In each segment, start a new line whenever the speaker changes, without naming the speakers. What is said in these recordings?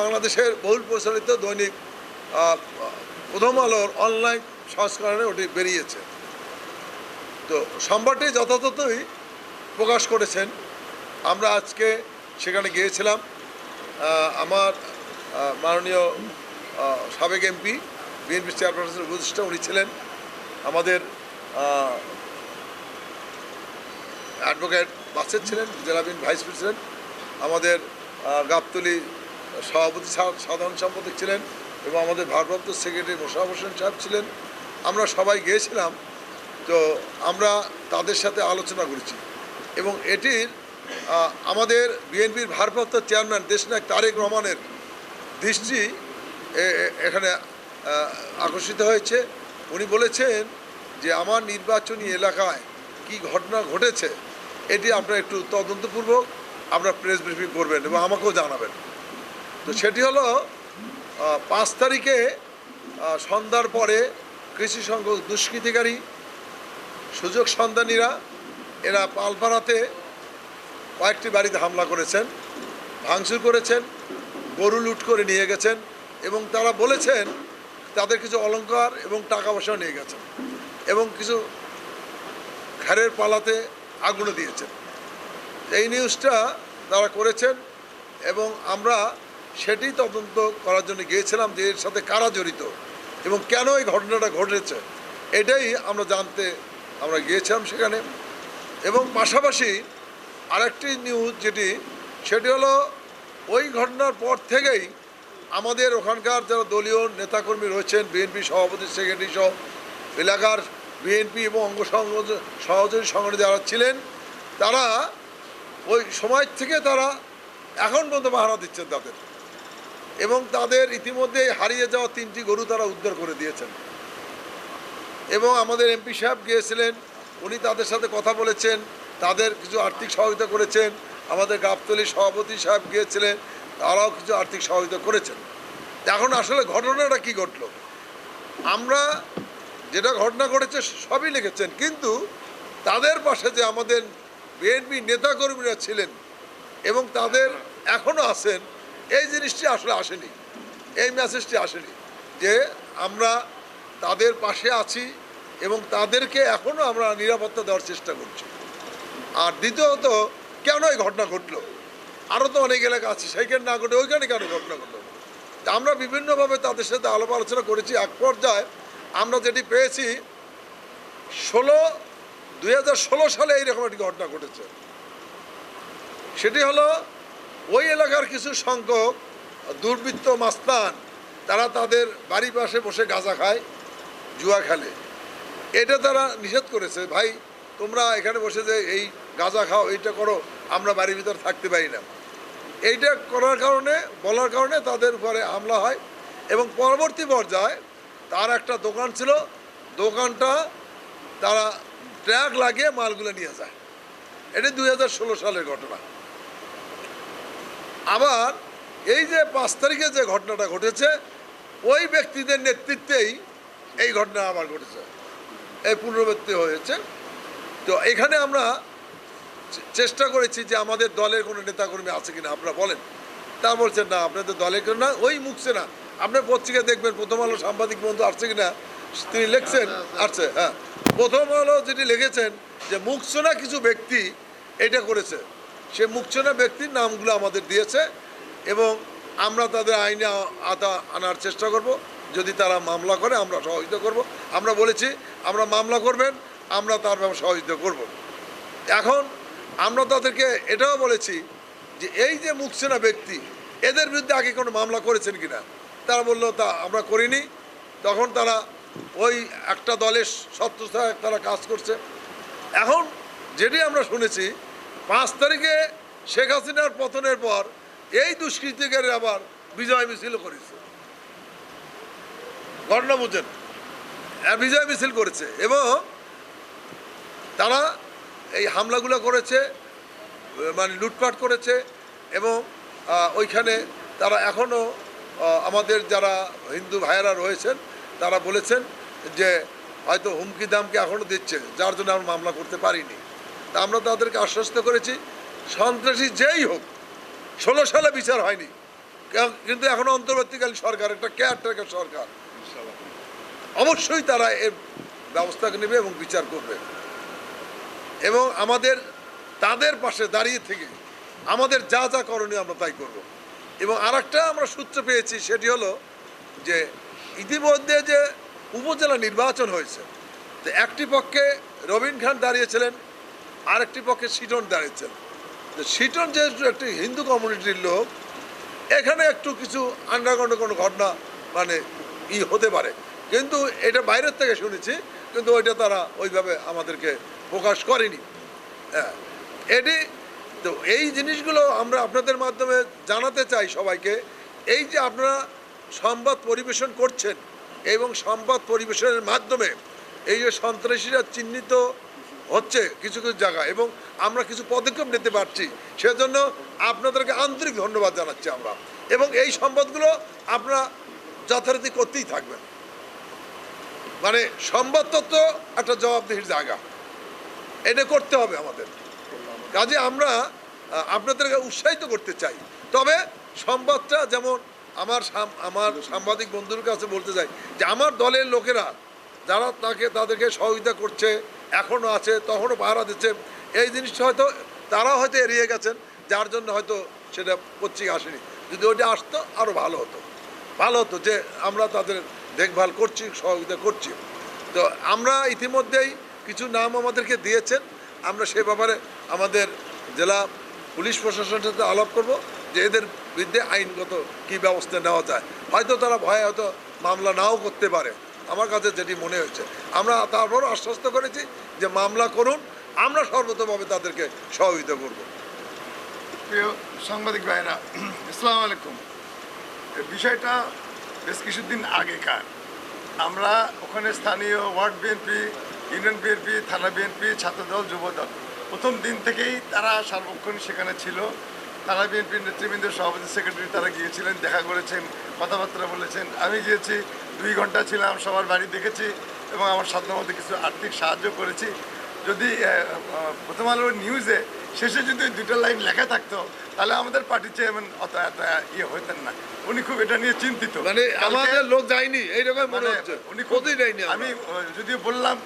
বাংলাদেশের বহুল প্রচলিত দৈনিক প্রথম আলোর অনলাইন সংস্করণে ওটি বেরিয়েছে। তো সংবাদটি যথাযথই প্রকাশ করেছেন। আমরা আজকে সেখানে গিয়েছিলাম। আমার মাননীয় সাবেক এমপি, বিএনপি চেয়ারপারসনের উপদেষ্টা উনি ছিলেন। আমাদের অ্যাডভোকেট বাসের ছিলেন জেলা বিএনপি ভাইস প্রেসিডেন্ট। আমাদের গাবতলী সভাপতি সাধারণ সম্পাদক ছিলেন এবং আমাদের ভারপ্রাপ্ত সেক্রেটারি মোশারফ হোসেন সাহেব ছিলেন। আমরা সবাই গিয়েছিলাম। তো আমরা তাদের সাথে আলোচনা করেছি। এবং এটির আমাদের বিএনপির ভারপ্রাপ্ত চেয়ারম্যান দেশনায়ক তারেক রহমানের দৃষ্টি এখানে আকর্ষিত হয়েছে। উনি বলেছেন যে, আমার নির্বাচনী এলাকায় কি ঘটনা ঘটেছে, এটি আপনারা একটু তদন্তপূর্বক আপনার প্রেস ব্রিফিং করবেন এবং আমাকেও জানাবেন। তো সেটি হলো পাঁচ তারিখে সন্ধ্যার পরে কৃষি সংঘ দুষ্কৃতিকারী, সুযোগ সন্ধানীরা, এরা পালপাড়াতে কয়েকটি বাড়িতে হামলা করেছেন, ভাঙচুর করেছেন, গরু লুট করে নিয়ে গেছেন এবং তারা বলেছেন তাদের কিছু অলংকার এবং টাকা পয়সাও নিয়ে গেছেন এবং কিছু ঘরের পালাতে আগুনে দিয়েছেন। এই নিউজটা তারা করেছেন এবং আমরা সেটি তদন্ত করার জন্য গিয়েছিলাম যে এর সাথে কারা জড়িত এবং কেন এই ঘটনাটা ঘটেছে, এটাই আমরা জানতে আমরা গিয়েছিলাম সেখানে। এবং পাশাপাশি আরেকটি নিউজ যেটি, সেটি হলো ওই ঘটনার পর থেকেই আমাদের ওখানকার যারা দলীয় নেতাকর্মী রয়েছেন, বিএনপি সভাপতি, সেক্রেটারি সহ এলাকার বিএনপি এবং অঙ্গ সহযোগী সংগঠন যারা ছিলেন, তারা ওই সময় থেকে তারা এখন পর্যন্ত পাহারা দিচ্ছেন তাদের। এবং তাদের ইতিমধ্যে হারিয়ে যাওয়া তিনটি গরু তারা উদ্ধার করে দিয়েছেন। এবং আমাদের এমপি সাহেব গিয়েছিলেন, উনি তাদের সাথে কথা বলেছেন, তাদের কিছু আর্থিক সহযোগিতা করেছেন, আমাদের গাবতলী সভাপতি সাহেব গিয়েছিলেন, তারাও কিছু আর্থিক সহযোগিতা করেছেন। এখন আসলে ঘটনাটা কি ঘটলো? আমরা যেটা ঘটনা ঘটেছে সবই লিখেছেন, কিন্তু তাদের পাশে যে আমাদের বিএনপি নেতাকর্মীরা ছিলেন এবং তাদের এখনও আছেন এই জিনিসটি আসলে আসেনি, এই মেসেজটি আসেনি যে আমরা তাদের পাশে আছি এবং তাদেরকে এখনও আমরা নিরাপত্তা দেওয়ার চেষ্টা করছি। আর দ্বিতীয়ত, কেন এই ঘটনা ঘটলো? আরও তো অনেক এলাকা আছে সেইখানে না ঘটে ওইখানে কেন ঘটনা ঘটলো? আমরা বিভিন্নভাবে তাদের সাথে আলাপ আলোচনা করেছি। এক পর্যায়ে আমরা যেটি পেয়েছি, ষোলো, দুই সালে এইরকম একটি ঘটনা ঘটেছে। সেটি হলো ওই এলাকার কিছু সংখ্যক দুর্বৃত্ত মাস্তান, তারা তাদের বাড়ি পাশে বসে গাঁজা খায়, জুয়া খেলে। এটা তারা নিষেধ করেছে, ভাই, তোমরা এখানে বসে যে এই গাঁজা খাও, এইটা করো, আমরা বাড়ির ভিতর থাকতে পারি না। এইটা করার কারণে, বলার কারণে তাদের উপরে হামলা হয় এবং পরবর্তী পর্যায়ে তার একটা দোকান ছিল, দোকানটা তারা ট্র্যাক লাগিয়ে মালগুলো নিয়ে যায়। এটা দুই সালের ঘটনা। আবার এই যে পাঁচ তারিখে যে ঘটনাটা ঘটেছে, ওই ব্যক্তিদের নেতৃত্বেই এই ঘটনা আবার ঘটেছে। এই পুনরাবৃত্তি হয়েছে। তো এখানে আমরা চেষ্টা করেছি যে আমাদের দলের কোনো নেতাকর্মী আছে কিনা, আপনারা বলেন। তা বলছেন, না, আপনাদের দলের কেউ না, ওই মুখছে না। আপনার পত্রিকা দেখবেন, প্রথম আলো সাংবাদিক বন্ধু আসছে কিনা, তিনি লিখছেন, আসছে হ্যাঁ। প্রথম আলো যেটি লিখেছেন যে মুখছে না কিছু ব্যক্তি, এটা করেছে। সে মুখছনা ব্যক্তির নামগুলো আমাদের দিয়েছে এবং আমরা তাদের আইনে আতা আনার চেষ্টা করব। যদি তারা মামলা করে, আমরা সহযোগিতা করব। আমরা বলেছি, আমরা মামলা করবেন, আমরা তার সহযোগিতা করব। এখন আমরা তাদেরকে এটাও বলেছি যে এই যে মুখসেনা ব্যক্তি, এদের বিরুদ্ধে আগে কোনো মামলা করেছেন কিনা? তারা বলল, তা আমরা করিনি। তখন তারা ওই একটা দলের সত্যতায় তারা কাজ করছে। এখন যেটি আমরা শুনেছি পাঁচ তারিখে শেখ হাসিনার পতনের পর এই দুষ্কৃতিকারী আবার বিজয় মিছিল করেছে। ঘটনা বুঝেন। বিজয় মিছিল করেছে এবং তারা এই হামলাগুলো করেছে মানে লুটপাট করেছে এবং ওইখানে তারা এখনও আমাদের যারা হিন্দু ভাইয়েরা রয়েছেন, তারা বলেছেন যে হয়তো হুমকি দামকে এখনও দিচ্ছে, যার জন্য আমরা মামলা করতে পারিনি। আমরা তাদেরকে আশ্বস্ত করেছি, সন্ত্রাসী যেই হোক, ষোলো সালে বিচার হয়নি। কিন্তু এখন অন্তর্বর্তীকালীন সরকার, একটা কেয়ারটেকার সরকার। অবশ্যই তারা এর ব্যবস্থা নেবে এবং বিচার করবে। এবং আমাদের, তাদের পাশে দাঁড়িয়ে থেকে আমাদের যা যা করণীয় আমরা তাই করব। এবং আরেকটা আমরা সূত্র পেয়েছি, সেটি হলো যে ইতিমধ্যে যে উপজেলা নির্বাচন হয়েছে, তো একটি পক্ষে রবিন খান দাঁড়িয়েছিলেন আরেকটি পক্ষে সিটন দাঁড়িয়েছেন। সিটন যেহেতু একটি হিন্দু কমিউনিটির লোক, এখানে একটু কিছু আন্ডারগ্রাউন্ডে কোনো ঘটনা মানে ই হতে পারে। কিন্তু এটা বাইরের থেকে শুনেছি, কিন্তু ওইটা তারা ওইভাবে আমাদেরকে প্রকাশ করেনি। হ্যাঁ এটি তো এই জিনিসগুলো আমরা আপনাদের মাধ্যমে জানাতে চাই সবাইকে। এই যে আপনারা সংবাদ পরিবেশন করছেন এবং সংবাদ পরিবেশনের মাধ্যমে এই যে সন্ত্রাসীরা চিহ্নিত হচ্ছে কিছু কিছু জায়গা এবং আমরা কিছু পদক্ষেপ নিতে পারছি। সেজন্য আপনাদেরকে আন্তরিক ধন্যবাদ জানাচ্ছি আমরা। এবং এই সংবাদগুলো আপনারা যথারীতি করতেই থাকবেন। মানে সংবাদ তত্ত্ব একটা জবাবদিহির জায়গা। এটা করতে হবে আমাদের। কাজে আমরা আপনাদেরকে উৎসাহিত করতে চাই। তবে সংবাদটা যেমন আমার আমার সাংবাদিক বন্ধুর কাছে বলতে চাই যে আমার দলের লোকেরা, যারা তাকে তাদেরকে সহযোগিতা করছে এখনও আছে, তখনও পাহারা দিচ্ছে। এই জিনিসটা হয়তো তারা হয়তো এড়িয়ে গেছেন, যার জন্য হয়তো সেটা পত্রিকা আসেনি। যদি ওইটা আসতো আরও ভালো হতো। ভালো হতো যে আমরা তাদের দেখভাল করছি, সহযোগিতা করছি। তো আমরা ইতিমধ্যেই কিছু নাম আমাদেরকে দিয়েছেন। আমরা সে ব্যাপারে আমাদের জেলা পুলিশ প্রশাসনের সাথে আলাপ করব যে এদের বিরুদ্ধে আইনগত কি ব্যবস্থা নেওয়া যায়। হয়তো তারা ভয়ে হয়তো মামলা নাও করতে পারে। আমার কাছে যেটি মনে হয়েছে। আমরা তারপরও আশ্বস্ত করেছি যে মামলা করুন, আমরা সর্বতভাবে তাদেরকে সহযোগিতা করব।
প্রিয় সাংবাদিক ভাইরা আসসালামু আলাইকুম। বিষয়টা বেশ কিছুদিন আগেকার। আমরা ওখানে স্থানীয় ওয়ার্ড বিএনপি ইউনিয়ন বিএনপি থানা বিএনপি ছাত্রদল, যুবদল, প্রথম দিন থেকেই তারা সার্বক্ষণ সেখানে ছিল। থানা বিএনপির নেতৃবৃন্দ সভাপতি সেক্রেটারি তারা গিয়েছিলেন, দেখা করেছেন, কথাবার্তা বলেছেন। আমি গিয়েছি দুই ঘণ্টা ছিলাম সবার বাড়ি দেখেছি এবং আমার সাধ্যমতো কিছু আর্থিক সাহায্য করেছি। যদি প্রথম আলোর নিউজে শেষে যদি দুটো লাইন লেখা থাকতো তাহলে আমাদের পার্টির চেয়ারম্যান অত এত ইয়ে হইতেন না। উনি খুব এটা নিয়ে চিন্তিত।
মানে আমাদের লোক যায়নি এইরকম মনে
মানে
হচ্ছে।
উনি
কোথায় যায়নি
আমি যদিও বললাম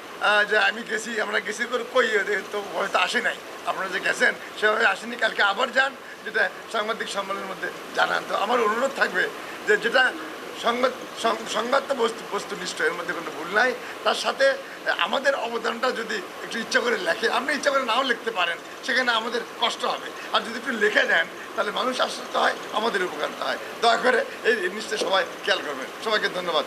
যে আমি গেছি আমরা গেছি করে কই তো হয়তো আসে নাই। আপনারা যে গেছেন সেভাবে আসেনি কালকে আবার যান যেটা সাংবাদিক সম্মেলনের মধ্যে জানান। তো আমার অনুরোধ থাকবে যে যেটা সংবাদ তো বস্তু, বস্তুনিষ্ঠ, এর মধ্যে কোনো ভুল নাই। তার সাথে, আমাদের অবদানটা যদি একটু ইচ্ছা করে লেখে, আপনি ইচ্ছা করে নাও লিখতে পারেন, সেখানে আমাদের কষ্ট হবে। আর যদি একটু লিখে দেন, তাহলে মানুষ আশ্বস্ত হয়, আমাদের উপকারিতা হয়। দয়া করে এই জিনিসটা সবাই খেয়াল করবেন। সবাইকে ধন্যবাদ।